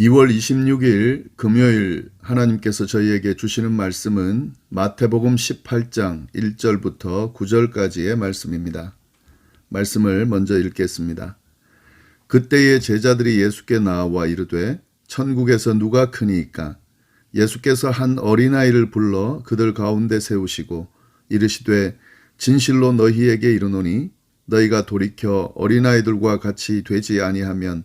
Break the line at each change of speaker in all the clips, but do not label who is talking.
2월 26일 금요일 하나님께서 저희에게 주시는 말씀은 마태복음 18장 1절부터 9절까지의 말씀입니다. 말씀을 먼저 읽겠습니다. 그때의 제자들이 예수께 나와 이르되 천국에서 누가 크니이까 예수께서 한 어린아이를 불러 그들 가운데 세우시고 이르시되 진실로 너희에게 이르노니 너희가 돌이켜 어린아이들과 같이 되지 아니하면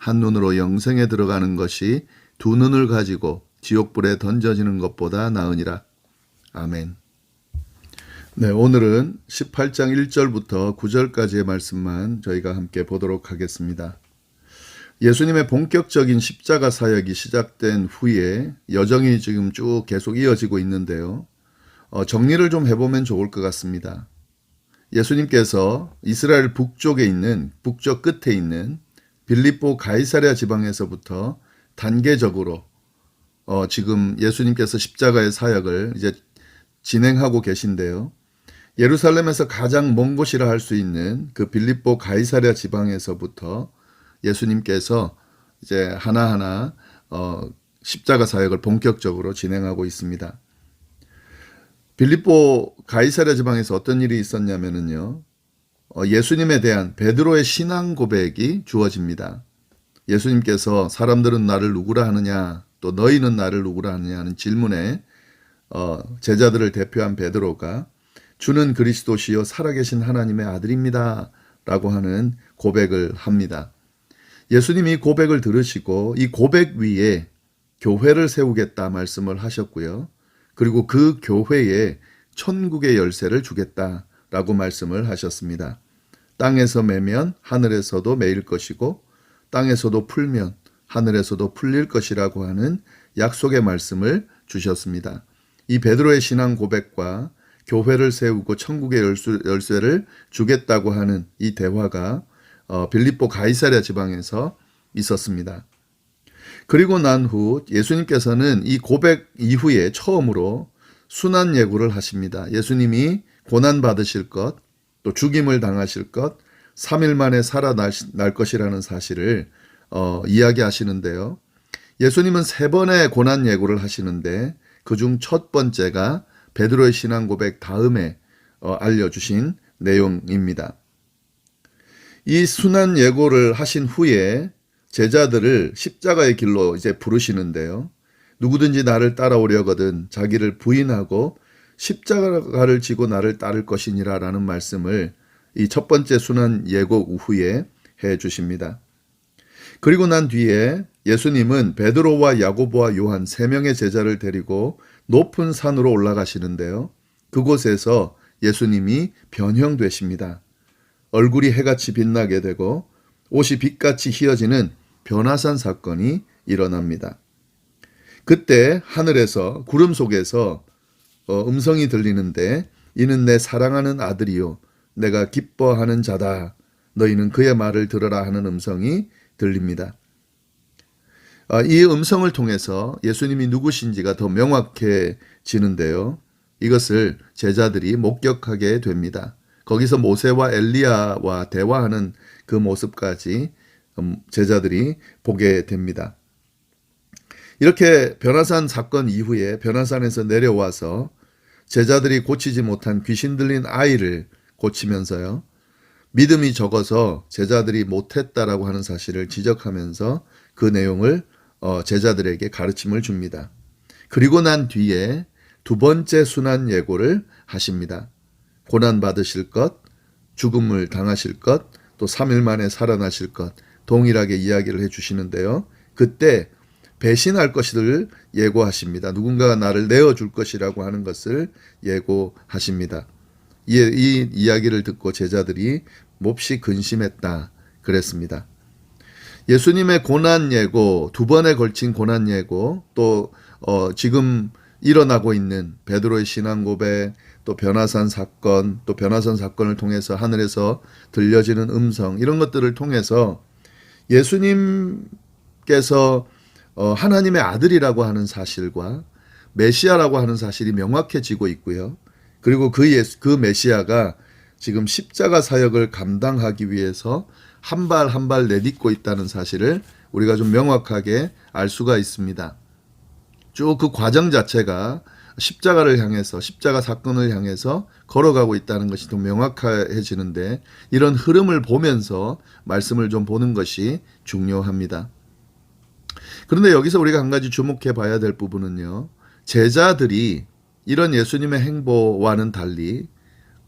한 눈으로 영생에 들어가는 것이 두 눈을 가지고 지옥불에 던져지는 것보다 나으니라. 아멘. 네, 오늘은 18장 1절부터 9절까지의 말씀만 저희가 함께 보도록 하겠습니다. 예수님의 본격적인 십자가 사역이 시작된 후에 여정이 지금 쭉 계속 이어지고 있는데요. 어, 정리를 좀 해보면 좋을 것 같습니다. 예수님께서 이스라엘 북쪽에 있는 북쪽 끝에 있는 빌립보 가이사랴 지방에서부터 단계적으로 어, 지금 예수님께서 십자가의 사역을 이제 진행하고 계신데요. 예루살렘에서 가장 먼 곳이라 할 수 있는 그 빌립보 가이사랴 지방에서부터 예수님께서 이제 하나하나 어, 십자가 사역을 본격적으로 진행하고 있습니다. 빌립보 가이사랴 지방에서 어떤 일이 있었냐면은요. 어, 예수님에 대한 베드로의 신앙 고백이 주어집니다. 예수님께서 사람들은 나를 누구라 하느냐, 또 너희는 나를 누구라 하느냐 하는 질문에 어, 제자들을 대표한 베드로가 주는 그리스도시요 살아계신 하나님의 아들입니다. 라고 하는 고백을 합니다. 예수님이 고백을 들으시고 이 고백 위에 교회를 세우겠다 말씀을 하셨고요. 그리고 그 교회에 천국의 열쇠를 주겠다 라고 말씀을 하셨습니다. 땅에서 매면 하늘에서도 매일 것이고 땅에서도 풀면 하늘에서도 풀릴 것이라고 하는 약속의 말씀을 주셨습니다. 이 베드로의 신앙 고백과 교회를 세우고 천국의 열쇠 를 주겠다고 하는 이 대화가 어, 빌립보 가이사랴 지방에서 있었습니다. 그리고 난 후 예수님께서는 이 고백 이후에 처음으로 순환 예고를 하십니다. 예수님이 고난 받으실 것, 또 죽임을 당하실 것, 3일 만에 살아날 것이라는 사실을 어, 이야기하시는데요. 예수님은 세 번의 고난 예고를 하시는데 그중 첫 번째가 베드로의 신앙 고백 다음에 어, 알려주신 내용입니다. 이 순환 예고를 하신 후에 제자들을 십자가의 길로 이제 부르시는데요. 누구든지 나를 따라오려거든 자기를 부인하고 십자가를 지고 나를 따를 것이니라 라는 말씀을 이 첫 번째 순환 예고 후에 해 주십니다. 그리고 난 뒤에 예수님은 베드로와 야고보와 요한 세 명의 제자를 데리고 높은 산으로 올라가시는데요. 그곳에서 예수님이 변형되십니다. 얼굴이 해같이 빛나게 되고 옷이 빛같이 휘어지는 변화산 사건이 일어납니다. 그때 하늘에서 구름 속에서 어, 음성이 들리는데 이는 내 사랑하는 아들이요 내가 기뻐하는 자다. 너희는 그의 말을 들으라 하는 음성이 들립니다. 아, 이 음성을 통해서 예수님이 누구신지가 더 명확해지는데요. 이것을 제자들이 목격하게 됩니다. 거기서 모세와 엘리야와 대화하는 그 모습까지 음, 제자들이 보게 됩니다. 이렇게 변화산 사건 이후에 변화산에서 내려와서 제자들이 고치지 못한 귀신 들린 아이를 고치면서요. 믿음이 적어서 제자들이 못했다라고 하는 사실을 지적하면서 그 내용을 어, 제자들에게 가르침을 줍니다. 그리고 난 뒤에 두 번째 순환 예고를 하십니다. 고난 받으실 것, 죽음을 당하실 것, 또 3일 만에 살아나실 것 동일하게 이야기를 해 주시는데요. 그때 배신할 것을 예고하십니다. 누군가가 나를 내어 줄 것이라고 하는 것을 예고하십니다. 이, 이 이야기를 듣고 제자들이 몹시 근심했다 그랬습니다. 예수님의 고난 예고, 두 번에 걸친 고난 예고, 또 어, 지금 일어나고 있는 베드로의 신앙 고백, 또 변화산 사건, 또 변화산 사건을 통해서 하늘에서 들려지는 음성 이런 것들을 통해서 예수님께서 어, 하나님의 아들이라고 하는 사실과 메시아라고 하는 사실이 명확해지고 있고요. 그리고 그 예수, 그 메시아가 지금 십자가 사역을 감당하기 위해서 한 발 한 발 내딛고 있다는 사실을 우리가 좀 명확하게 알 수가 있습니다. 쭉 그 과정 자체가 십자가를 향해서 십자가 사건을 향해서 걸어가고 있다는 것이 좀 명확해지는데 이런 흐름을 보면서 말씀을 좀 보는 것이 중요합니다. 그런데 여기서 우리가 한 가지 주목해 봐야 될 부분은요. 제자들이 이런 예수님의 행보와는 달리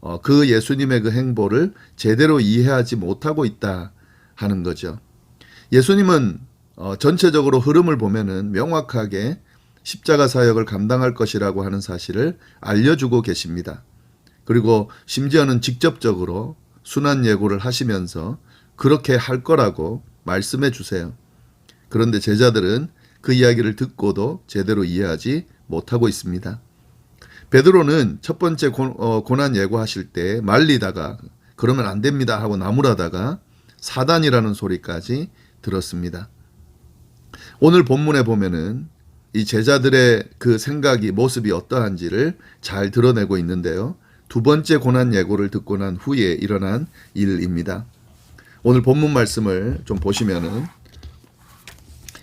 어, 그 예수님의 그 행보를 제대로 이해하지 못하고 있다 하는 거죠. 예수님은 어, 전체적으로 흐름을 보면은 명확하게 십자가 사역을 감당할 것이라고 하는 사실을 알려주고 계십니다. 그리고 심지어는 직접적으로 순환 예고를 하시면서 그렇게 할 거라고 말씀해 주세요. 그런데 제자들은 그 이야기를 듣고도 제대로 이해하지 못하고 있습니다. 베드로는 첫 번째 고, 어, 고난 예고하실 때 말리다가 그러면 안 됩니다 하고 나무라다가 사단이라는 소리까지 들었습니다. 오늘 본문에 보면은 이 제자들의 그 생각이 모습이 어떠한지를 잘 드러내고 있는데요. 두 번째 고난 예고를 듣고 난 후에 일어난 일입니다. 오늘 본문 말씀을 좀 보시면은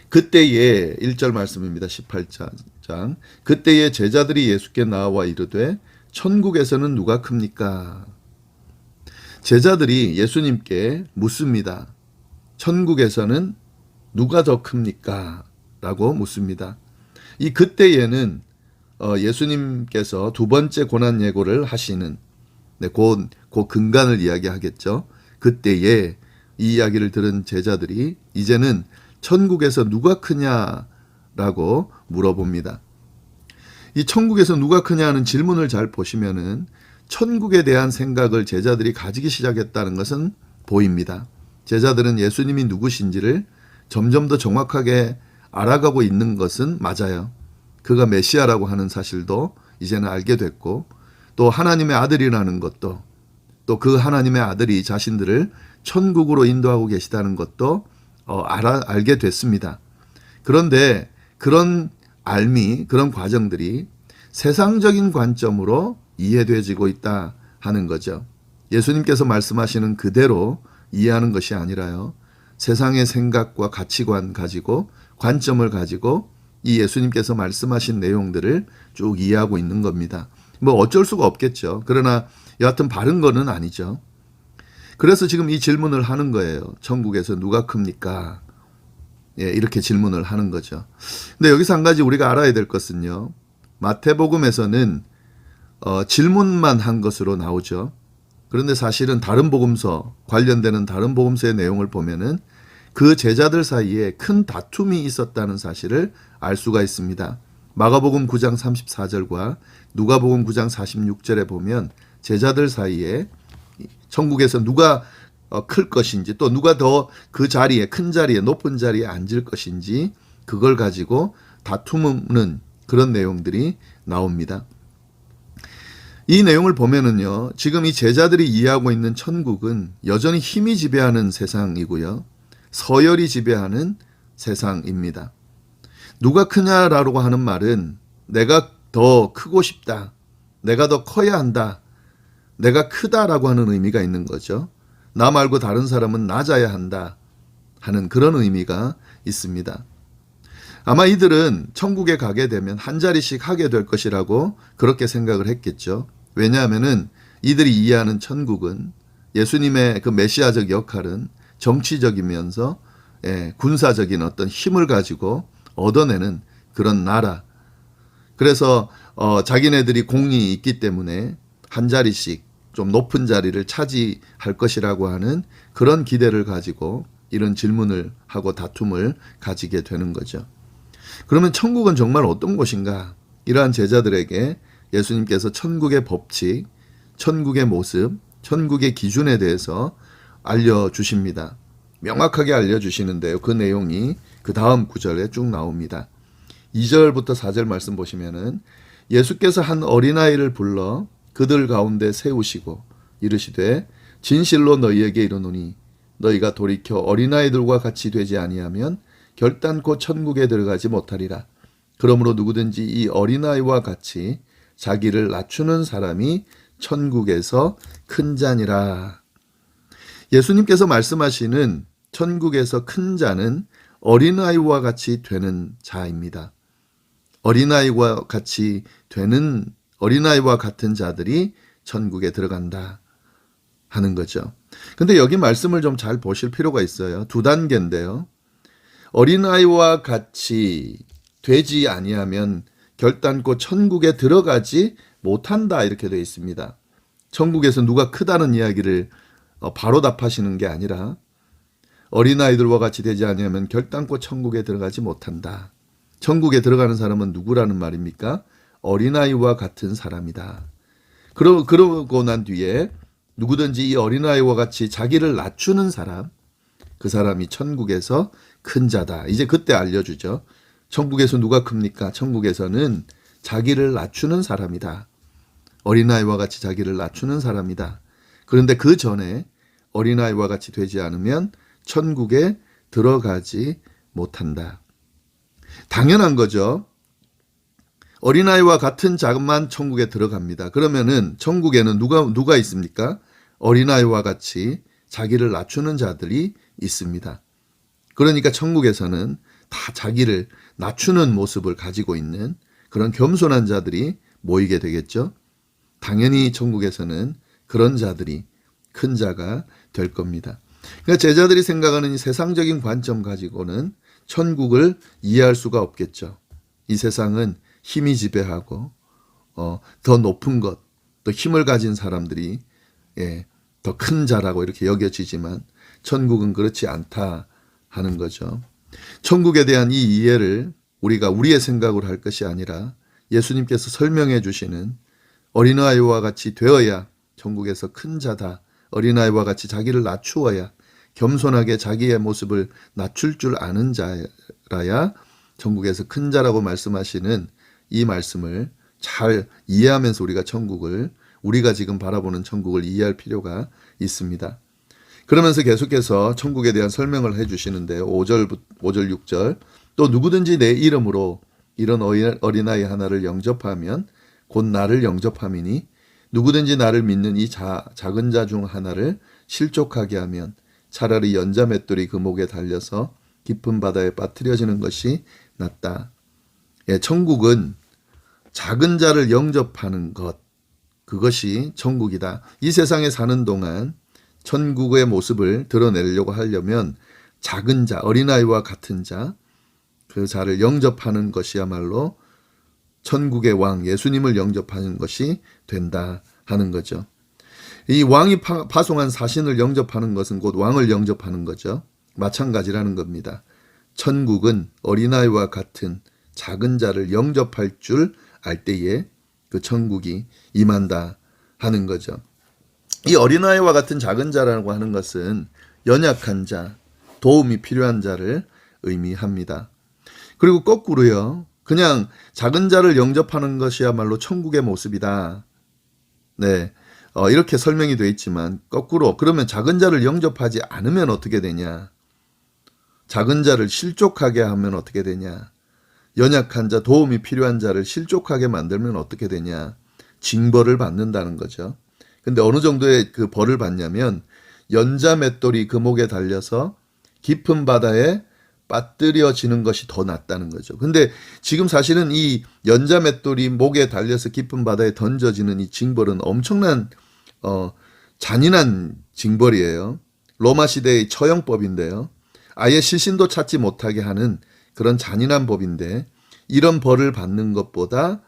그때에 1절 말씀입니다. 18장. 그때에 제자들이 예수께 나와 이르되 천국에서는 누가 큽니까? 제자들이 예수님께 묻습니다. 천국에서는 누가 더 큽니까? 라고 묻습니다. 이 그때에는 어, 예수님께서 두 번째 고난 예고를 하시는 네, 그, 그 근간을 이야기하겠죠. 그때에 이 이야기를 들은 제자들이 이제는 천국에서 누가 크냐라고 물어봅니다. 이 천국에서 누가 크냐는 질문을 잘 보시면은 천국에 대한 생각을 제자들이 가지기 시작했다는 것은 보입니다. 제자들은 예수님이 누구신지를 점점 더 정확하게 알아가고 있는 것은 맞아요. 그가 메시아라고 하는 사실도 이제는 알게 됐고 또 하나님의 아들이라는 것도 또 그 하나님의 아들이 자신들을 천국으로 인도하고 계시다는 것도 어, 알아, 알게 됐습니다. 그런데 그런 알미, 그런 과정들이 세상적인 관점으로 이해되지고 있다 하는 거죠. 예수님께서 말씀하시는 그대로 이해하는 것이 아니라요. 세상의 생각과 가치관 가지고 관점을 가지고 이 예수님께서 말씀하신 내용들을 쭉 이해하고 있는 겁니다. 뭐 어쩔 수가 없겠죠. 그러나 여하튼 바른 거는 아니죠. 그래서 지금 이 질문을 하는 거예요. 천국에서 누가 큽니까? 예, 이렇게 질문을 하는 거죠. 근데 여기서 한 가지 우리가 알아야 될 것은요. 마태복음에서는 어, 질문만 한 것으로 나오죠. 그런데 사실은 다른 복음서 관련되는 다른 복음서의 내용을 보면은 그 제자들 사이에 큰 다툼이 있었다는 사실을 알 수가 있습니다. 마가복음 9장 34절과 누가복음 9장 46절에 보면 제자들 사이에 천국에서 누가 어, 클 것인지 또 누가 더 그 자리에 큰 자리에 높은 자리에 앉을 것인지 그걸 가지고 다투는 그런 내용들이 나옵니다. 이 내용을 보면은요, 지금 이 제자들이 이해하고 있는 천국은 여전히 힘이 지배하는 세상이고요, 서열이 지배하는 세상입니다. 누가 크냐라고 하는 말은 내가 더 크고 싶다, 내가 더 커야 한다, 내가 크다라고 하는 의미가 있는 거죠. 나 말고 다른 사람은 낮아야 한다 하는 그런 의미가 있습니다. 아마 이들은 천국에 가게 되면 한 자리씩 하게 될 것이라고 그렇게 생각을 했겠죠. 왜냐하면은 이들이 이해하는 천국은 예수님의 그 메시아적 역할은 정치적이면서 예, 군사적인 어떤 힘을 가지고 얻어내는 그런 나라, 그래서 어, 자기네들이 공이 있기 때문에 한 자리씩 좀 높은 자리를 차지할 것이라고 하는 그런 기대를 가지고 이런 질문을 하고 다툼을 가지게 되는 거죠. 그러면 천국은 정말 어떤 곳인가? 이러한 제자들에게 예수님께서 천국의 법칙, 천국의 모습, 천국의 기준에 대해서 알려주십니다. 명확하게 알려주시는데요. 그 내용이 그 다음 구절에 쭉 나옵니다. 2절부터 4절 말씀 보시면은 예수께서 한 어린아이를 불러 그들 가운데 세우시고 이르시되 진실로 너희에게 이르노니 너희가 돌이켜 어린아이들과 같이 되지 아니하면 결단코 천국에 들어가지 못하리라. 그러므로 누구든지 이 어린아이와 같이 자기를 낮추는 사람이 천국에서 큰 자니라. 예수님께서 말씀하시는 천국에서 큰 자는 어린아이와 같이 되는 자입니다. 어린아이와 같이 되는 어린아이와 같은 자들이 천국에 들어간다 하는 거죠. 근데 여기 말씀을 좀 잘 보실 필요가 있어요. 두 단계인데요. 어린아이와 같이 되지 아니하면 결단코 천국에 들어가지 못한다 이렇게 되어 있습니다. 천국에서 누가 크다는 이야기를 어, 바로 답하시는 게 아니라 어린아이들과 같이 되지 아니하면 결단코 천국에 들어가지 못한다. 천국에 들어가는 사람은 누구라는 말입니까? 어린아이와 같은 사람이다. 그러, 그러고 난 뒤에 누구든지 이 어린아이와 같이 자기를 낮추는 사람, 그 사람이 천국에서 큰 자다. 이제 그때 알려주죠. 천국에서 누가 큽니까? 천국에서는 자기를 낮추는 사람이다. 어린아이와 같이 자기를 낮추는 사람이다. 그런데 그 전에 어린아이와 같이 되지 않으면 천국에 들어가지 못한다. 당연한 거죠. 어린아이와 같은 자만 천국에 들어갑니다. 그러면은 천국에는 누가 누가 있습니까? 어린아이와 같이 자기를 낮추는 자들이 있습니다. 그러니까 천국에서는 다 자기를 낮추는 모습을 가지고 있는 그런 겸손한 자들이 모이게 되겠죠. 당연히 천국에서는 그런 자들이 큰 자가 될 겁니다. 그러니까 제자들이 생각하는 이 세상적인 관점 가지고는 천국을 이해할 수가 없겠죠. 이 세상은 힘이 지배하고 어, 더 높은 것, 또 힘을 가진 사람들이 예, 더 큰 자라고 이렇게 여겨지지만 천국은 그렇지 않다 하는 거죠. 천국에 대한 이 이해를 우리가 우리의 생각으로 할 것이 아니라 예수님께서 설명해 주시는 어린아이와 같이 되어야 천국에서 큰 자다. 어린아이와 같이 자기를 낮추어야 겸손하게 자기의 모습을 낮출 줄 아는 자라야 천국에서 큰 자라고 말씀하시는 이 말씀을 잘 이해하면서 우리가 천국을 우리가 지금 바라보는 천국을 이해할 필요가 있습니다. 그러면서 계속해서 천국에 대한 설명을 해 주시는데요. 5절 5절 6절 또 누구든지 내 이름으로 이런 어린아이 하나를 영접하면 곧 나를 영접함이니 누구든지 나를 믿는 이 자, 작은 자 중 하나를 실족하게 하면 차라리 연자 맷돌이 그 목에 달려서 깊은 바다에 빠뜨려지는 것이 낫다. 예, 천국은 작은 자를 영접하는 것, 그것이 천국이다. 이 세상에 사는 동안 천국의 모습을 드러내려고 하려면 작은 자, 어린아이와 같은 자, 그 자를 영접하는 것이야말로 천국의 왕, 예수님을 영접하는 것이 된다 하는 거죠. 이 왕이 파, 송한 사신을 영접하는 것은 곧 왕을 영접하는 거죠. 마찬가지라는 겁니다. 천국은 어린아이와 같은 작은 자를 영접할 줄 알 때에 그 천국이 임한다 하는 거죠. 이 어린아이와 같은 작은 자라고 하는 것은 연약한 자, 도움이 필요한 자를 의미합니다. 그리고 거꾸로요. 그냥 작은 자를 영접하는 것이야말로 천국의 모습이다. 네. 어, 이렇게 설명이 되어 있지만 거꾸로 그러면 작은 자를 영접하지 않으면 어떻게 되냐? 작은 자를 실족하게 하면 어떻게 되냐? 연약한 자, 도움이 필요한 자를 실족하게 만들면 어떻게 되냐? 징벌을 받는다는 거죠. 근데 어느 정도의 그 벌을 받냐면 연자 맷돌이 그 목에 달려서 깊은 바다에 빠뜨려지는 것이 더 낫다는 거죠. 근데 지금 사실은 이 연자 맷돌이 목에 달려서 깊은 바다에 던져지는 이 징벌은 엄청난 어 잔인한 징벌이에요. 로마 시대의 처형법인데요. 아예 시신도 찾지 못하게 하는 그런 잔인한 법인데 이런 벌을 받는 것보다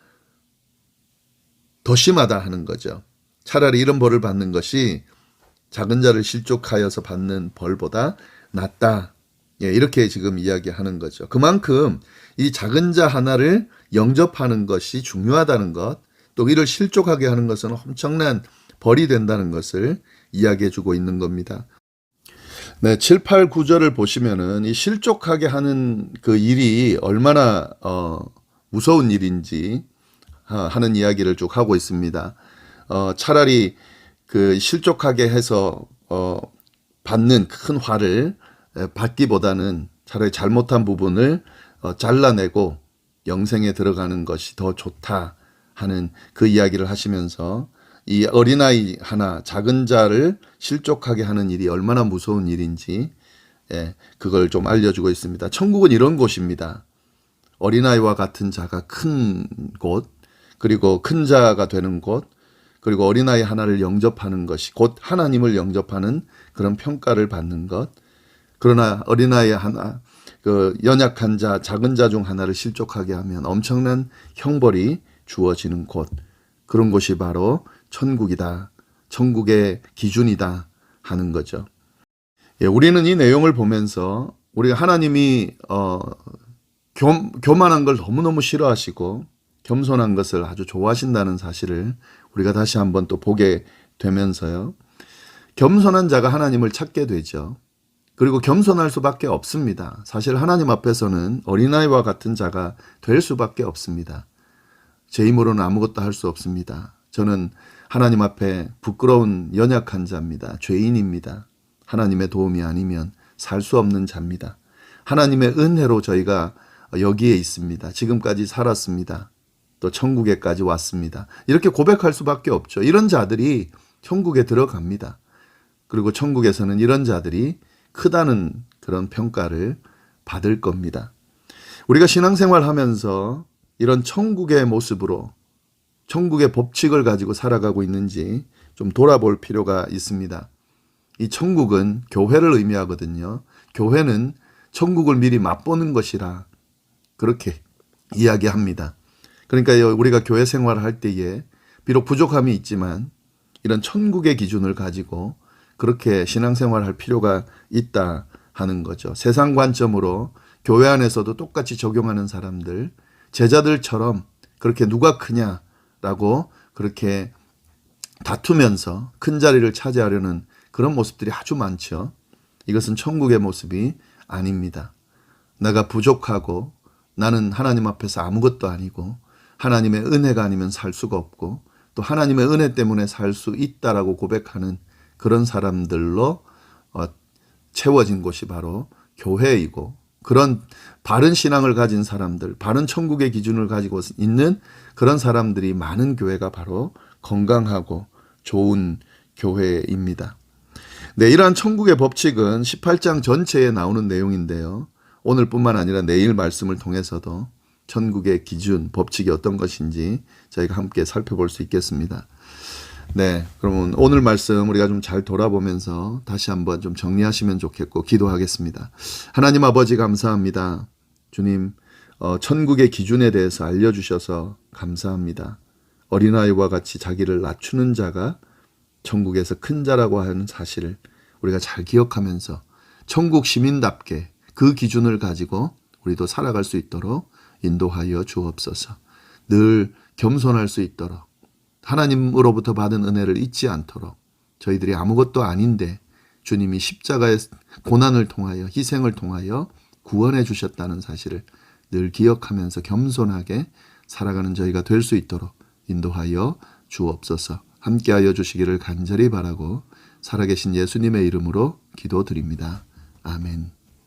더 심하다 하는 거죠. 차라리 이런 벌을 받는 것이 작은 자를 실족하여서 받는 벌보다 낫다. 예, 이렇게 지금 이야기하는 거죠. 그만큼 이 작은 자 하나를 영접하는 것이 중요하다는 것, 또 이를 실족하게 하는 것은 엄청난 벌이 된다는 것을 이야기해 주고 있는 겁니다. 네, 7, 8, 9절을 보시면은 이 실족하게 하는 그 일이 얼마나 어, 무서운 일인지 하- 하는 이야기를 쭉 하고 있습니다. 어, 차라리 그 실족하게 해서 어, 받는 큰 화를 에, 받기보다는 차라리 잘못한 부분을 어, 잘라내고 영생에 들어가는 것이 더 좋다 하는 그 이야기를 하시면서 이 어린아이 하나 작은 자를 실족하게 하는 일이 얼마나 무서운 일인지 예, 그걸 좀 알려주고 있습니다. 천국은 이런 곳입니다. 어린아이와 같은 자가 큰 곳, 그리고 큰 자가 되는 곳, 그리고 어린아이 하나를 영접하는 것이 곧 하나님을 영접하는 그런 평가를 받는 것. 그러나 어린아이 하나, 그 연약한 자, 작은 자 중 하나를 실족하게 하면 엄청난 형벌이 주어지는 곳. 그런 곳이 바로 천국이다. 천국의 기준이다 하는 거죠. 예, 우리는 이 내용을 보면서 우리가 하나님이 어, 교, 교만한 걸 너무너무 싫어하시고 겸손한 것을 아주 좋아하신다는 사실을 우리가 다시 한번 또 보게 되면서요. 겸손한 자가 하나님을 찾게 되죠. 그리고 겸손할 수밖에 없습니다. 사실 하나님 앞에서는 어린아이와 같은 자가 될 수밖에 없습니다. 제 힘으로는 아무것도 할 수 없습니다. 저는 하나님 앞에 부끄러운 연약한 자입니다. 죄인입니다. 하나님의 도움이 아니면 살 수 없는 자입니다. 하나님의 은혜로 저희가 여기에 있습니다. 지금까지 살았습니다. 또 천국에까지 왔습니다. 이렇게 고백할 수밖에 없죠. 이런 자들이 천국에 들어갑니다. 그리고 천국에서는 이런 자들이 크다는 그런 평가를 받을 겁니다. 우리가 신앙생활 하면서 이런 천국의 모습으로 천국의 법칙을 가지고 살아가고 있는지 좀 돌아볼 필요가 있습니다. 이 천국은 교회를 의미하거든요. 교회는 천국을 미리 맛보는 것이라 그렇게 이야기합니다. 그러니까 우리가 교회 생활을 할 때에 비록 부족함이 있지만 이런 천국의 기준을 가지고 그렇게 신앙생활을 할 필요가 있다 하는 거죠. 세상 관점으로 교회 안에서도 똑같이 적용하는 사람들, 제자들처럼 그렇게 누가 크냐 라고 그렇게 다투면서 큰 자리를 차지하려는 그런 모습들이 아주 많죠. 이것은 천국의 모습이 아닙니다. 내가 부족하고 나는 하나님 앞에서 아무것도 아니고 하나님의 은혜가 아니면 살 수가 없고 또 하나님의 은혜 때문에 살 수 있다라고 고백하는 그런 사람들로 어, 채워진 곳이 바로 교회이고 그런 바른 신앙을 가진 사람들, 바른 천국의 기준을 가지고 있는 그런 사람들이 많은 교회가 바로 건강하고 좋은 교회입니다. 네, 이러한 천국의 법칙은 18장 전체에 나오는 내용인데요. 오늘뿐만 아니라 내일 말씀을 통해서도 천국의 기준, 법칙이 어떤 것인지 저희가 함께 살펴볼 수 있겠습니다. 네, 그러면 오늘 말씀 우리가 좀 잘 돌아보면서 다시 한번 좀 정리하시면 좋겠고 기도하겠습니다. 하나님 아버지 감사합니다. 주님, 어, 천국의 기준에 대해서 알려주셔서 감사합니다. 어린아이와 같이 자기를 낮추는 자가 천국에서 큰 자라고 하는 사실을 우리가 잘 기억하면서 천국 시민답게 그 기준을 가지고 우리도 살아갈 수 있도록 인도하여 주옵소서. 늘 겸손할 수 있도록 하나님으로부터 받은 은혜를 잊지 않도록 저희들이 아무것도 아닌데 주님이 십자가의 고난을 통하여 희생을 통하여 구원해 주셨다는 사실을 늘 기억하면서 겸손하게 살아가는 저희가 될 수 있도록 인도하여 주옵소서. 함께하여 주시기를 간절히 바라고 살아계신 예수님의 이름으로 기도드립니다. 아멘.